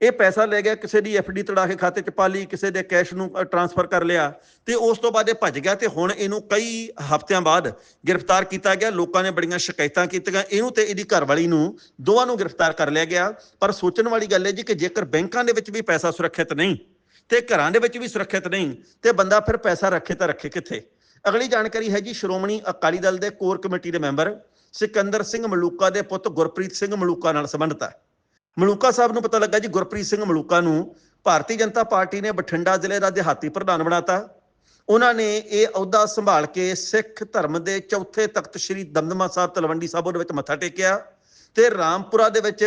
ਇਹ ਪੈਸਾ ਲੈ ਗਿਆ, ਕਿਸੇ ਦੀ ਡੀ ਤੜਾ ਕੇ ਖਾਤੇ 'ਚ ਪਾ ਲਈ ਕਿਸੇ ਦੇ ਕੈਸ਼ ਨੂੰ ਟ੍ਰਾਂਸਫਰ ਕਰ ਲਿਆ ਤੇ ਉਸ ਤੋਂ ਬਾਅਦ ਇਹ ਭੱਜ ਗਿਆ ਤੇ ਹੁਣ ਇਹਨੂੰ ਕਈ ਹਫ਼ਤਿਆਂ ਬਾਅਦ ਗ੍ਰਿਫਤਾਰ ਕੀਤਾ ਗਿਆ, ਲੋਕਾਂ ਨੇ ਬੜੀਆਂ ਸ਼ਿਕਾਇਤਾਂ ਕੀਤੀਆਂ, ਇਹਨੂੰ ਤੇ ਇਹਦੀ ਘਰਵਾਲੀ ਨੂੰ ਦੋਵਾਂ ਨੂੰ ਗ੍ਰਿਫਤਾਰ ਕਰ ਲਿਆ ਗਿਆ, ਪਰ ਸੋਚਣ ਵਾਲੀ ਗੱਲ ਹੈ ਜੀ ਕਿ ਜੇਕਰ ਬੈਂਕਾਂ ਦੇ ਵਿੱਚ ਵੀ ਪੈਸਾ ਸੁਰੱਖਿਅਤ ਨਹੀਂ ਤੇ ਘਰਾਂ ਦੇ ਵਿੱਚ ਵੀ ਸੁਰੱਖਿਅਤ ਨਹੀਂ ਤੇ ਬੰਦਾ ਫਿਰ ਪੈਸਾ ਰੱਖੇ ਤਾਂ ਰੱਖੇ ਕਿੱਥੇ? ਅਗਲੀ ਜਾਣਕਾਰੀ ਹੈ ਜੀ, ਸ਼੍ਰੋਮਣੀ ਅਕਾਲੀ ਦਲ ਦੇ ਕੋਰ ਕਮੇਟੀ ਦੇ ਮੈਂਬਰ ਸਿਕੰਦਰ ਸਿੰਘ ਮਲੂਕਾ ਦੇ ਪੁੱਤ ਗੁਰਪ੍ਰੀਤ ਸਿੰਘ ਮਲੂਕਾ ਨਾਲ ਸੰਬੰਧਿਤ ਹੈ। ਮਲੂਕਾ ਸਾਹਿਬ ਨੂੰ ਪਤਾ ਲੱਗਾ ਜੀ, ਗੁਰਪ੍ਰੀਤ ਸਿੰਘ ਮਲੂਕਾ ਨੂੰ ਭਾਰਤੀ ਜਨਤਾ ਪਾਰਟੀ ਨੇ ਬਠਿੰਡਾ ਜ਼ਿਲ੍ਹੇ ਦਾ ਦਿਹਾਤੀ ਪ੍ਰਧਾਨ ਬਣਾਤਾ। ਉਹਨਾਂ ਨੇ ਇਹ ਅਹੁਦਾ ਸੰਭਾਲ ਕੇ ਸਿੱਖ ਧਰਮ ਦੇ ਚੌਥੇ ਤਖਤ ਸ੍ਰੀ ਦਮਦਮਾ ਸਾਹਿਬ ਤਲਵੰਡੀ ਸਾਹਿਬ ਉਹਦੇ ਵਿੱਚ ਮੱਥਾ ਟੇਕਿਆ ਤੇ ਰਾਮਪੁਰਾ ਦੇ ਵਿੱਚ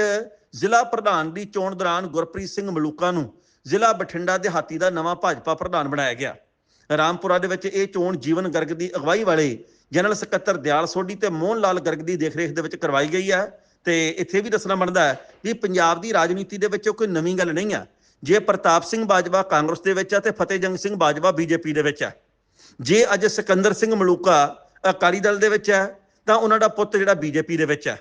ਜ਼ਿਲ੍ਹਾ ਪ੍ਰਧਾਨ ਦੀ ਚੋਣ ਦੌਰਾਨ ਗੁਰਪ੍ਰੀਤ ਸਿੰਘ ਮਲੂਕਾ ਨੂੰ ਜ਼ਿਲ੍ਹਾ ਬਠਿੰਡਾ ਦਿਹਾਤੀ ਦਾ ਨਵਾਂ ਭਾਜਪਾ ਪ੍ਰਧਾਨ ਬਣਾਇਆ ਗਿਆ। ਰਾਮਪੁਰਾ ਦੇ ਵਿੱਚ ਇਹ ਚੋਣ ਜੀਵਨ ਗਰਗ ਦੀ ਅਗਵਾਈ ਵਾਲੇ ਜਨਰਲ ਸਕੱਤਰ ਦਿਆਲ ਸੋਢੀ ਤੇ ਮੋਹਨ ਲਾਲ ਗਰਗ ਦੀ ਦੇਖਰੇਖ ਦੇ ਵਿੱਚ ਕਰਵਾਈ ਗਈ ਹੈ। ਤੇ ਇੱਥੇ ਵੀ ਦੱਸਣਾ ਬਣਦਾ ਹੈ ਕਿ ਪੰਜਾਬ ਦੀ ਰਾਜਨੀਤੀ ਦੇ ਵਿੱਚ ਕੋਈ ਨਵੀਂ ਗੱਲ ਨਹੀਂ ਆ। ਜੇ ਪ੍ਰਤਾਪ ਸਿੰਘ ਬਾਜਵਾ ਕਾਂਗਰਸ ਦੇ ਵਿੱਚ ਆ ਤੇ ਫਤਿਹਜੰਗ ਸਿੰਘ ਬਾਜਵਾ ਬੀਜੇਪੀ ਦੇ ਵਿੱਚ ਆ। ਜੇ ਅੱਜ ਸਿਕੰਦਰ ਸਿੰਘ ਮਲੂਕਾ ਅਕਾਲੀ ਦਲ ਦੇ ਵਿੱਚ ਹੈ ਤਾਂ ਉਹਨਾਂ ਦਾ ਪੁੱਤ ਜਿਹੜਾ ਬੀਜੇਪੀ ਦੇ ਵਿੱਚ ਹੈ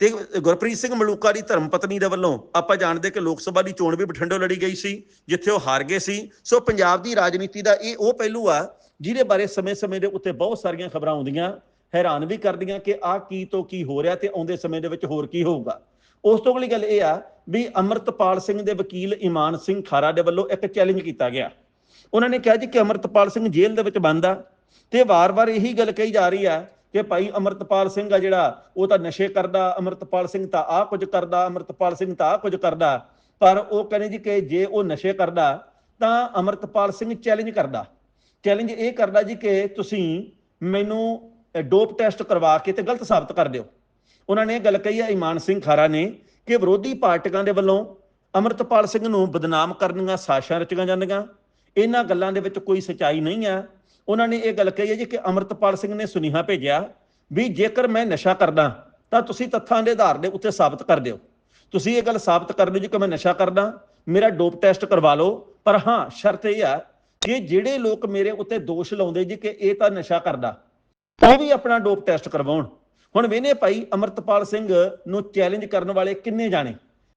ਤੇ ਗੁਰਪ੍ਰੀਤ ਸਿੰਘ ਮਲੂਕਾ ਦੀ ਧਰਮ ਪਤਨੀ ਦੇ ਵੱਲੋਂ ਆਪਾਂ ਜਾਣਦੇ ਕਿ ਲੋਕ ਸਭਾ ਦੀ ਚੋਣ ਵੀ ਬਠਿੰਡੋ ਲੜੀ ਗਈ ਸੀ, ਜਿੱਥੇ ਉਹ ਹਾਰ ਗਏ ਸੀ। ਸੋ ਪੰਜਾਬ ਦੀ ਰਾਜਨੀਤੀ ਦਾ ਇਹ ਉਹ ਪਹਿਲੂ ਆ, ਜਿਹਦੇ ਬਾਰੇ ਸਮੇਂ-ਸਮੇਂ ਦੇ ਉੱਤੇ ਬਹੁਤ ਸਾਰੀਆਂ ਖਬਰਾਂ ਆਉਂਦੀਆਂ। ਹੈਰਾਨ ਵੀ ਕਰਦੀਆਂ ਕਿ ਆਹ ਕੀ ਤੋਂ ਕੀ ਹੋ ਰਿਹਾ ਤੇ ਆਉਂਦੇ ਸਮੇਂ ਦੇ ਵਿੱਚ ਹੋਰ ਕੀ ਹੋਊਗਾ। ਉਸ ਤੋਂ ਅਗਲੀ ਗੱਲ ਇਹ ਆ ਵੀ ਅਮਰਤਪਾਲ ਸਿੰਘ ਦੇ ਵਕੀਲ ਇਮਾਨ ਸਿੰਘ ਖਾਰਾ ਦੇ ਵੱਲੋਂ ਇੱਕ ਚੈਲੰਜ ਕੀਤਾ ਗਿਆ। ਉਹਨਾਂ ਨੇ ਕਿਹਾ ਜੀ ਕਿ ਅਮਰਤਪਾਲ ਸਿੰਘ ਜੇਲ੍ਹ ਦੇ ਵਿੱਚ ਬੰਦ ਆ ਤੇ ਵਾਰ-ਵਾਰ ਇਹੀ ਗੱਲ ਕਹੀ ਜਾ ਰਹੀ ਆ ਕਿ ਭਾਈ ਅਮਰਤਪਾਲ ਸਿੰਘ ਆ ਜਿਹੜਾ, ਉਹ ਤਾਂ ਨਸ਼ੇ ਕਰਦਾ, ਅਮਰਤਪਾਲ ਸਿੰਘ ਤਾਂ ਆਹ ਕੁਝ ਕਰਦਾ, ਅਮਰਤਪਾਲ ਸਿੰਘ ਤਾਂ ਆਹ ਕੁਝ ਕਰਦਾ। ਪਰ ਉਹ ਕਹਿੰਦੇ ਜੀ ਕਿ ਜੇ ਉਹ ਨਸ਼ੇ ਕਰਦਾ, ਤਾਂ ਅਮਰਤਪਾਲ ਸਿੰਘ ਚੈਲੰਜ ਕਰਦਾ। ਚੈਲੰਜ ਇਹ ਕਰਦਾ ਜੀ ਕਿ ਤੁਸੀਂ ਮੈਨੂੰ ਡੋਪ ਟੈਸਟ ਕਰਵਾ ਕੇ ਤੇ ਗਲਤ ਸਾਬਤ ਕਰ ਦਿਓ। ਉਹਨਾਂ ਨੇ ਇਹ ਗੱਲ ਕਹੀ ਹੈ, ਇਮਾਨ ਸਿੰਘ ਖਾਰਾ ਨੇ ਕਿ ਵਿਰੋਧੀ ਪਾਰਟੀਆਂ ਦੇ ਵੱਲੋਂ ਅਮਰਤਪਾਲ ਸਿੰਘ ਨੂੰ ਬਦਨਾਮ ਕਰਨ ਦੀਆਂ ਸਾਜ਼ਿਸ਼ਾਂ ਰਚੀਆਂ ਜਾਂਦੀਆਂ। ਇਹਨਾਂ ਗੱਲਾਂ ਦੇ ਵਿੱਚ ਕੋਈ ਸਚਾਈ ਨਹੀਂ ਹੈ। ਉਹਨਾਂ ਨੇ ਇਹ ਗੱਲ ਕਹੀ ਹੈ ਜੀ ਕਿ ਅਮਰਤਪਾਲ ਸਿੰਘ ਨੇ ਸੁਨੇਹਾ ਭੇਜਿਆ ਵੀ ਜੇਕਰ ਮੈਂ ਨਸ਼ਾ ਕਰਦਾ, ਤਾਂ ਤੁਸੀਂ ਤੱਥਾਂ ਦੇ ਆਧਾਰ ਦੇ ਉੱਤੇ ਸਾਬਤ ਕਰ ਦਿਓ। ਤੁਸੀਂ ਇਹ ਗੱਲ ਸਾਬਤ ਕਰ ਦਿਓ ਜੀ ਕਿ ਮੈਂ ਨਸ਼ਾ ਕਰਦਾ, ਮੇਰਾ ਡੋਪ ਟੈਸਟ ਕਰਵਾ ਲਓ। ਪਰ ਹਾਂ, ਸ਼ਰਤ ਇਹ ਆ ਕਿ ਜਿਹੜੇ ਲੋਕ ਮੇਰੇ ਉੱਤੇ ਦੋਸ਼ ਲਾਉਂਦੇ ਜੀ ਕਿ ਇਹ ਤਾਂ ਨਸ਼ਾ ਕਰਦਾ ਉਹ ਵੀ ਆਪਣਾ ਡੋਪ ਟੈਸਟ ਕਰਵਾਉਣ। ਹੁਣ ਵੇਨੇ ਭਾਈ ਅਮਰਤਪਾਲ ਸਿੰਘ ਨੂੰ ਚੈਲੰਜ ਕਰਨ ਵਾਲੇ ਕਿੰਨੇ ਜਾਣੇ?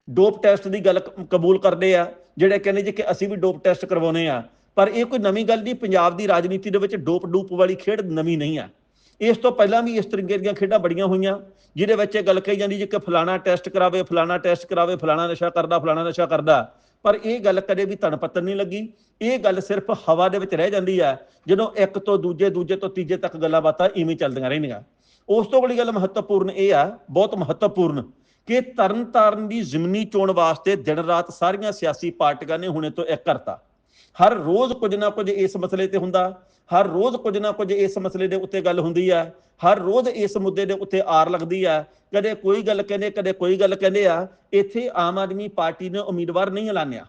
ਡੋਪ ਟੈਸਟ ਦੀ ਗੱਲ ਕਬੂਲ ਕਰਦੇ ਆ, ਜਿਹੜੇ ਕਹਿੰਦੇ ਜੀ ਕਿ ਅਸੀਂ ਵੀ ਡੋਪ ਟੈਸਟ ਕਰਵਾਉਨੇ ਆ। ਪਰ ਇਹ ਕੋਈ ਨਵੀਂ ਗੱਲ ਨਹੀਂ, ਪੰਜਾਬ ਦੀ ਰਾਜਨੀਤੀ ਦੇ ਵਿੱਚ ਡੋਪ ਡੂਪ ਵਾਲੀ ਖੇਡ ਨਵੀਂ ਨਹੀਂ ਆ। ਇਸ ਤੋਂ ਪਹਿਲਾਂ ਵੀ ਇਸ ਤਰੀਕੇ ਦੀਆਂ ਖੇਡਾਂ ਬੜੀਆਂ ਹੋਈਆਂ, ਜਿਹਦੇ ਵਿੱਚ ਇਹ ਗੱਲ ਕਹੀ ਜਾਂਦੀ ਜੀ ਕਿ ਫਲਾਣਾ ਟੈਸਟ ਕਰਾਵੇ, ਫਲਾਣਾ ਟੈਸਟ ਕਰਾਵੇ, ਫਲਾਣਾ ਨਸ਼ਾ ਕਰਦਾ, ਫਲਾਣਾ ਨਸ਼ਾ ਕਰਦਾ। ਪਰ ਇਹ ਗੱਲ ਕਦੇ ਵੀ ਧਨ ਪੱਤਨ ਨਹੀਂ ਲੱਗੀ। ਇਹ ਗੱਲ ਸਿਰਫ ਹਵਾ ਦੇ ਵਿੱਚ ਰਹਿ ਜਾਂਦੀ ਹੈ ਜਦੋਂ ਇੱਕ ਤੋਂ ਦੂਜੇ ਦੂਜੇ ਤੋਂ ਤੀਜੇ ਤੱਕ ਗੱਲਾਂ ਬਾਤਾਂ ਇਵੇਂ ਚੱਲਦੀਆਂ ਰਹਿੰਦੀਆਂ। ਉਸ ਤੋਂ ਅਗਲੀ ਗੱਲ ਮਹੱਤਵਪੂਰਨ ਇਹ ਆ, ਬਹੁਤ ਮਹੱਤਵਪੂਰਨ, ਕਿ ਤਰਨਤਾਰਨ ਦੀ ਜ਼ਿਮਨੀ ਚੋਣ ਵਾਸਤੇ ਦਿਨ ਰਾਤ ਸਾਰੀਆਂ ਸਿਆਸੀ ਪਾਰਟੀਆਂ ਨੇ ਹੁਣੇ ਤੋਂ ਇੱਕ ਕਰਤਾ। ਹਰ ਰੋਜ਼ ਕੁਝ ਨਾ ਕੁਝ ਇਸ ਮਸਲੇ ਤੇ ਹੁੰਦਾ ਹਰ ਰੋਜ਼ ਕੁਝ ਨਾ ਕੁਝ ਇਸ ਮਸਲੇ ਦੇ ਉੱਤੇ ਗੱਲ ਹੁੰਦੀ ਆ, ਹਰ ਰੋਜ਼ ਇਸ ਮੁੱਦੇ ਦੇ ਉੱਤੇ ਆਰ ਲੱਗਦੀ ਆ, ਕਦੇ ਕੋਈ ਗੱਲ ਕਹਿੰਦੇ, ਕਦੇ ਕੋਈ ਗੱਲ ਕਹਿੰਦੇ ਆ, ਇੱਥੇ ਆਮ ਆਦਮੀ ਪਾਰਟੀ ਨੇ ਉਮੀਦਵਾਰ ਨਹੀਂ ਐਲਾਨਿਆ,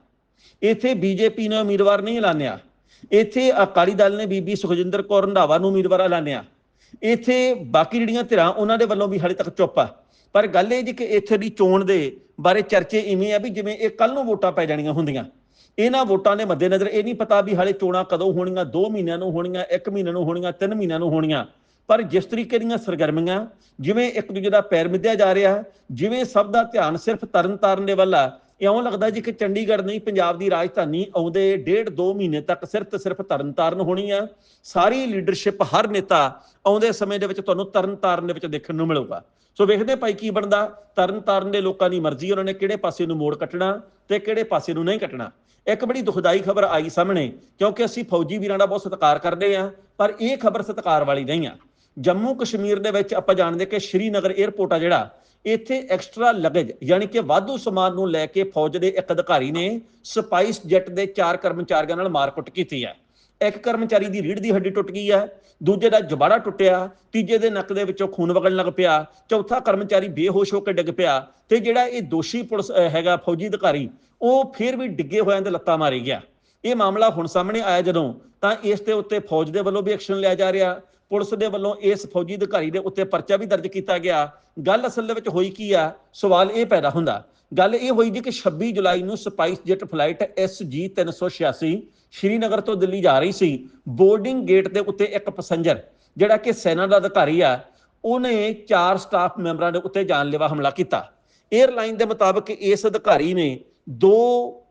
ਇੱਥੇ ਬੀਜੇਪੀ ਨੇ ਉਮੀਦਵਾਰ ਨਹੀਂ ਐਲਾਨਿਆ, ਇੱਥੇ ਅਕਾਲੀ ਦਲ ਨੇ ਬੀਬੀ ਸੁਖਜਿੰਦਰ ਕੌਰ ਰੰਧਾਵਾ ਨੂੰ ਉਮੀਦਵਾਰ ਐਲਾਨਿਆ, ਇੱਥੇ ਬਾਕੀ ਜਿਹੜੀਆਂ ਧਿਰਾਂ ਉਹਨਾਂ ਦੇ ਵੱਲੋਂ ਵੀ ਹਾਲੇ ਤੱਕ ਚੁੱਪ ਆ, ਪਰ ਗੱਲ ਇਹ ਜੀ ਕਿ ਇੱਥੇ ਦੀ ਚੋਣ ਦੇ ਬਾਰੇ ਚਰਚੇ ਇਵੇਂ ਆ ਵੀ ਜਿਵੇਂ ਇਹ ਕੱਲ ਨੂੰ ਵੋਟਾਂ ਪੈ ਜਾਣੀਆਂ ਹੁੰਦੀਆਂ ਇਹਨਾਂ ਵੋਟਾਂ ਦੇ ਮੱਦੇਨਜ਼ਰ ਇਹ ਨਹੀਂ ਪਤਾ ਵੀ ਹਾਲੇ ਚੋਣਾਂ ਕਦੋਂ ਹੋਣੀਆਂ 2 ਮਹੀਨਿਆਂ ਨੂੰ ਹੋਣੀਆਂ 1 ਮਹੀਨੇ ਨੂੰ ਹੋਣੀਆਂ 3 ਮਹੀਨਿਆਂ ਨੂੰ ਹੋਣੀਆਂ। ਪਰ ਜਿਸ ਤਰੀਕੇ ਦੀਆਂ ਸਰਗਰਮੀਆਂ, ਜਿਵੇਂ ਇੱਕ ਦੂਜੇ ਦਾ ਪੈਰ ਮਿੱਧਿਆ ਜਾ ਰਿਹਾ, ਜਿਵੇਂ ਸਭ ਦਾ ਧਿਆਨ ਸਿਰਫ ਤਰਨ ਤਾਰਨ ਦੇ ਵੱਲ ਆ ਇਉਂ ਲੱਗਦਾ ਜੀ ਕਿ ਚੰਡੀਗੜ੍ਹ ਨਹੀਂ, ਪੰਜਾਬ ਦੀ ਰਾਜਧਾਨੀ ਆਉਂਦੇ ਡੇਢ 2 ਮਹੀਨੇ ਤੱਕ ਸਿਰਫ ਤੇ ਸਿਰਫ ਤਰਨਤਾਰਨ ਹੋਣੀ ਆ। ਸਾਰੀ ਲੀਡਰਸ਼ਿਪ ਹਰ ਨੇਤਾ ਆਉਂਦੇ ਸਮੇਂ ਦੇ ਵਿੱਚ ਤੁਹਾਨੂੰ ਤਰਨਤਾਰਨ ਦੇ ਵਿੱਚ ਦੇਖਣ ਨੂੰ ਮਿਲੂਗਾ। ਸੋ ਵੇਖਦੇ ਭਾਈ ਕੀ ਬਣਦਾ। ਤਰਨਤਾਰਨ ਦੇ ਲੋਕਾਂ ਦੀ ਮਰਜ਼ੀ, ਉਹਨਾਂ ਨੇ ਕਿਹੜੇ ਪਾਸੇ ਨੂੰ ਮੋੜ ਕੱਟਣਾ ਤੇ ਕਿਹੜੇ ਪਾਸੇ ਨੂੰ ਨਹੀਂ ਕੱਟਣਾ। ਇੱਕ ਬੜੀ ਦੁਖਦਾਈ ਖਬਰ ਆਈ ਸਾਹਮਣੇ, ਕਿਉਂਕਿ ਅਸੀਂ ਫੌਜੀ ਵੀਰਾਂ ਦਾ ਬਹੁਤ ਸਤਿਕਾਰ ਕਰਦੇ ਆ ਪਰ ਇਹ ਖਬਰ ਸਤਿਕਾਰ ਵਾਲੀ ਨਹੀਂ ਆ। ਜੰਮੂ ਕਸ਼ਮੀਰ ਦੇ ਵਿੱਚ ਆਪਾਂ ਜਾਣਦੇ ਕਿ ਸ਼੍ਰੀਨਗਰ 에ਅਰਪੋਰਟ ਆ ਜਿਹੜਾ, ਇੱਥੇ ਐਕਸਟਰਾ ਲਗੇਜ ਯਾਨੀ ਕਿ ਵਾਧੂ ਸਮਾਨ ਨੂੰ ਲੈ ਕੇ ਫੌਜ ਦੇ ਇੱਕ ਅਧਿਕਾਰੀ ਨੇ ਸਪਾਈਸ ਜੈਟ ਦੇ ਚਾਰ ਕਰਮਚਾਰੀਆਂ ਨਾਲ ਮਾਰਕੁੱਟ ਕੀਤੀ ਹੈ। ਇੱਕ ਕਰਮਚਾਰੀ ਦੀ ਰੀੜ ਦੀ ਹੱਡੀ ਟੁੱਟ ਗਈ ਹੈ, ਦੂਜੇ ਦਾ ਜਬਾੜਾ ਟੁੱਟਿਆ, ਤੀਜੇ ਦੇ ਨੱਕ ਦੇ ਵਿੱਚੋਂ ਖੂਨ ਵਗਣ ਲੱਗ ਪਿਆ, ਚੌਥਾ ਕਰਮਚਾਰੀ ਬੇਹੋਸ਼ ਹੋ ਕੇ ਡਿੱਗ ਪਿਆ ਤੇ ਜਿਹੜਾ ਇਹ ਦੋਸ਼ੀ ਪੁਲਿਸ ਹੈਗਾ ਫੌਜੀ ਅਧਿਕਾਰੀ, ਉਹ ਫਿਰ ਵੀ ਡਿੱਗੇ ਹੋਇਆਂ ਦੇ ਲੱਤਾਂ ਮਾਰੀ ਗਿਆ। ਇਹ ਮਾਮਲਾ ਹੁਣ ਸਾਹਮਣੇ ਆਇਆ ਜਦੋਂ ਤਾਂ ਇਸ ਦੇ ਉੱਤੇ ਫੌਜ ਦੇ ਵੱਲੋਂ ਵੀ ਐਕਸ਼ਨ ਲਿਆ ਜਾ ਰਿਹਾ। ਪੁਲਿਸ ਦੇ ਵੱਲੋਂ ਇਸ ਫੌਜੀ ਅਧਿਕਾਰੀ ਦੇ ਉੱਤੇ ਪਰਚਾ ਵੀ ਦਰਜ ਕੀਤਾ ਗਿਆ। ਗੱਲ ਅਸਲ ਦੇ ਵਿੱਚ ਹੋਈ ਕੀ ਆ? ਸਵਾਲ ਇਹ ਪੈਦਾ ਹੁੰਦਾ। ਗੱਲ ਇਹ ਹੋਈ ਜੀ ਕਿ 26 ਜੁਲਾਈ ਨੂੰ SpiceJet flight SG 386 Srinagar ਤੋਂ ਦਿੱਲੀ ਜਾ ਰਹੀ ਸੀ। ਬੋਰਡਿੰਗ ਗੇਟ ਦੇ ਉੱਤੇ ਇੱਕ ਪੈਸੇਂਜਰ, ਜਿਹੜਾ ਕਿ ਸੈਨਾ ਦਾ ਅਧਿਕਾਰੀ ਆ, ਉਹਨੇ ਚਾਰ ਸਟਾਫ ਮੈਂਬਰਾਂ ਦੇ ਉੱਤੇ ਜਾਨਲੇਵਾ ਹਮਲਾ ਕੀਤਾ। 에ਅਰਲਾਈਨ ਦੇ ਮੁਤਾਬਕ ਇਸ ਅਧਿਕਾਰੀ ਨੇ ਦੋ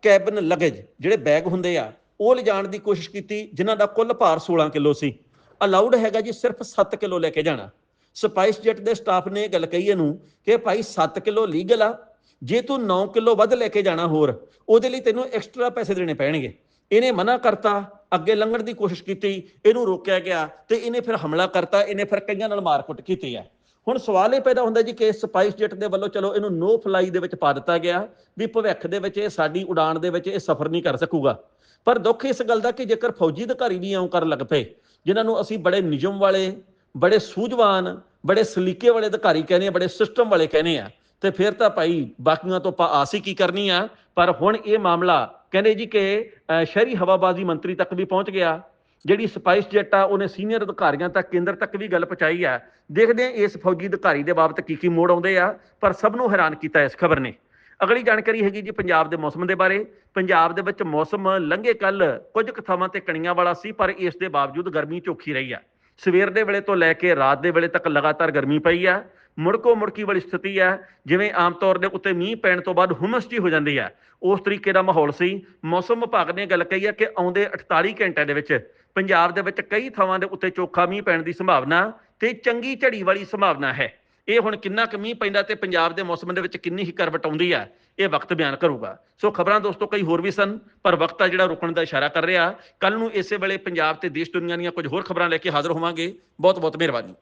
ਕੈਬਨ ਲਗੇਜ, ਜਿਹੜੇ ਬੈਗ ਹੁੰਦੇ ਆ, ਉਹ ਲਿਜਾਣ ਦੀ ਕੋਸ਼ਿਸ਼ ਕੀਤੀ, ਜਿਨ੍ਹਾਂ ਦਾ ਕੁੱਲ ਭਾਰ 16 ਕਿਲੋ ਸੀ। ਅਲਾਉਡ ਹੈਗਾ ਜੀ ਸਿਰਫ 7 ਕਿਲੋ ਲੈ ਕੇ ਜਾਣਾ। ਸਪਾਈਸ ਜੈਟ ਦੇ ਸਟਾਫ ਨੇ ਇਹ ਗੱਲ ਕਹੀ ਇਹਨੂੰ ਕਿ ਭਾਈ 7 ਕਿਲੋ ਲੀਗਲ ਆ, ਜੇ ਤੂੰ 9 ਕਿਲੋ ਵੱਧ ਲੈ ਕੇ ਜਾਣਾ ਹੋਰ, ਉਹਦੇ ਲਈ ਤੈਨੂੰ ਐਕਸਟਰਾ ਪੈਸੇ ਦੇਣੇ ਪੈਣਗੇ। ਇਹਨੇ ਮਨਾ ਕਰਤਾ, ਅੱਗੇ ਲੰਘਣ ਦੀ ਕੋਸ਼ਿਸ਼ ਕੀਤੀ, ਇਹਨੂੰ ਰੋਕਿਆ ਗਿਆ ਤੇ ਇਹਨੇ ਫਿਰ ਹਮਲਾ ਕਰਤਾ, ਇਹਨੇ ਫਿਰ ਕਈਆਂ ਨਾਲ ਮਾਰਕੁੱਟ ਕੀਤੀ ਹੈ। ਹੁਣ ਸਵਾਲ ਇਹ ਪੈਦਾ ਹੁੰਦਾ ਜੀ ਕਿ ਸਪਾਈਸ ਜੈਟ ਦੇ ਵੱਲੋਂ ਚਲੋ ਇਹਨੂੰ ਨੋ ਫਲਾਈ ਦੇ ਵਿੱਚ ਪਾ ਦਿੱਤਾ ਗਿਆ ਵੀ ਭਵਿੱਖ ਦੇ ਵਿੱਚ ਇਹ ਸਾਡੀ ਉਡਾਣ ਦੇ ਵਿੱਚ ਇਹ ਸਫ਼ਰ ਨਹੀਂ ਕਰ ਸਕੂਗਾ। ਪਰ ਦੁੱਖ ਇਸ ਗੱਲ ਦਾ ਕਿ ਜੇਕਰ ਫੌਜੀ ਅਧਿਕਾਰੀ ਵੀ ਇਉਂ ਕਰਨ ਲੱਗ ਪਏ ਜਿਨ੍ਹਾਂ ਨੂੰ ਅਸੀਂ ਬੜੇ ਨਿਯਮ ਵਾਲੇ, ਬੜੇ ਸੂਝਵਾਨ, ਬੜੇ ਸਲੀਕੇ ਵਾਲੇ ਅਧਿਕਾਰੀ ਕਹਿੰਦੇ ਆ ਬੜੇ ਸਿਸਟਮ ਵਾਲੇ ਕਹਿੰਦੇ ਆ ਤੇ ਫਿਰ ਤਾਂ ਭਾਈ ਬਾਕੀਆਂ ਤੋਂ ਆਪਾਂ ਆਸ ਕੀ ਕਰਨੀ ਆ? ਪਰ ਹੁਣ ਇਹ ਮਾਮਲਾ ਕਹਿੰਦੇ ਜੀ ਕਿ ਸ਼ਹਿਰੀ ਹਵਾਬਾਜ਼ੀ ਮੰਤਰੀ ਤੱਕ ਵੀ ਪਹੁੰਚ ਗਿਆ। ਜਿਹੜੀ ਸਪਾਈਸ ਜੈਟ ਆ, ਉਹਨੇ ਸੀਨੀਅਰ ਅਧਿਕਾਰੀਆਂ ਤੱਕ, ਕੇਂਦਰ ਤੱਕ ਵੀ ਗੱਲ ਪਹੁੰਚਾਈ ਆ। ਦੇਖਦੇ ਆ ਇਸ ਫੌਜੀ ਅਧਿਕਾਰੀ ਦੇ ਬਾਬਤ ਕੀ ਕੀ ਮੋੜ ਆਉਂਦੇ ਆ, ਪਰ ਸਭ ਨੂੰ ਹੈਰਾਨ ਕੀਤਾ ਇਸ ਖਬਰ ਨੇ। ਅਗਲੀ ਜਾਣਕਾਰੀ ਹੈਗੀ ਜੀ ਪੰਜਾਬ ਦੇ ਮੌਸਮ ਦੇ ਬਾਰੇ। ਪੰਜਾਬ ਦੇ ਵਿੱਚ ਮੌਸਮ ਲੰਘੇ ਕੱਲ ਕੁਝ ਕੁ ਥਾਵਾਂ ਤੇ ਕਣੀਆਂ ਵਾਲਾ ਸੀ, ਪਰ ਇਸ ਦੇ ਬਾਵਜੂਦ ਗਰਮੀ ਚੋਖੀ ਰਹੀ ਆ। ਸਵੇਰ ਦੇ ਵੇਲੇ ਤੋਂ ਲੈ ਕੇ ਰਾਤ ਦੇ ਵੇਲੇ ਤੱਕ ਲਗਾਤਾਰ ਗਰਮੀ ਪਈ ਆ। ਮੁੜਕੋ ਮੁੜਕੀ ਵਾਲੀ ਸਥਿਤੀ ਹੈ ਜਿਵੇਂ ਆਮ ਤੌਰ ਦੇ ਉੱਤੇ ਮੀਂਹ ਪੈਣ ਤੋਂ ਬਾਅਦ ਹੁਮਸ ਜੀ ਹੋ ਜਾਂਦੀ ਹੈ ਉਸ ਤਰੀਕੇ ਦਾ ਮਾਹੌਲ ਸੀ। ਮੌਸਮ ਵਿਭਾਗ ਨੇ ਗੱਲ ਕਹੀ ਹੈ ਕਿ ਆਉਂਦੇ 48 ਘੰਟਿਆਂ ਦੇ ਵਿੱਚ ਪੰਜਾਬ ਦੇ ਵਿੱਚ ਕਈ ਥਾਵਾਂ ਦੇ ਉੱਤੇ ਚੋਖਾ ਮੀਂਹ ਪੈਣ ਦੀ ਸੰਭਾਵਨਾ ਤੇ ਚੰਗੀ ਝੜੀ ਵਾਲੀ ਸੰਭਾਵਨਾ ਹੈ। ਇਹ ਹੁਣ ਕਿੰਨਾ ਕੁ ਮੀਂਹ ਪੈਂਦਾ ਤੇ ਪੰਜਾਬ ਦੇ ਮੌਸਮ ਦੇ ਵਿੱਚ ਕਿੰਨੀ ਹੀ ਕਰਵਟ ਆਉਂਦੀ ਹੈ ਇਹ ਵਕਤ ਬਿਆਨ ਕਰੂਗਾ। ਸੋ ਖਬਰਾਂ ਦੋਸਤੋ ਕਈ ਹੋਰ ਵੀ ਸਨ, ਪਰ ਵਕਤ ਆ ਜਿਹੜਾ ਰੁਕਣ ਦਾ ਇਸ਼ਾਰਾ ਕਰ ਰਿਹਾ। ਕੱਲ ਨੂੰ ਇਸੇ ਵੇਲੇ ਪੰਜਾਬ ਤੇ ਦੇਸ਼ ਦੁਨੀਆ ਦੀਆਂ ਕੁਝ ਹੋਰ ਖਬਰਾਂ ਲੈ ਕੇ ਹਾਜ਼ਰ ਹੋਵਾਂਗੇ। ਬਹੁਤ ਬਹੁਤ ਮਿਹਰਬਾਨੀ।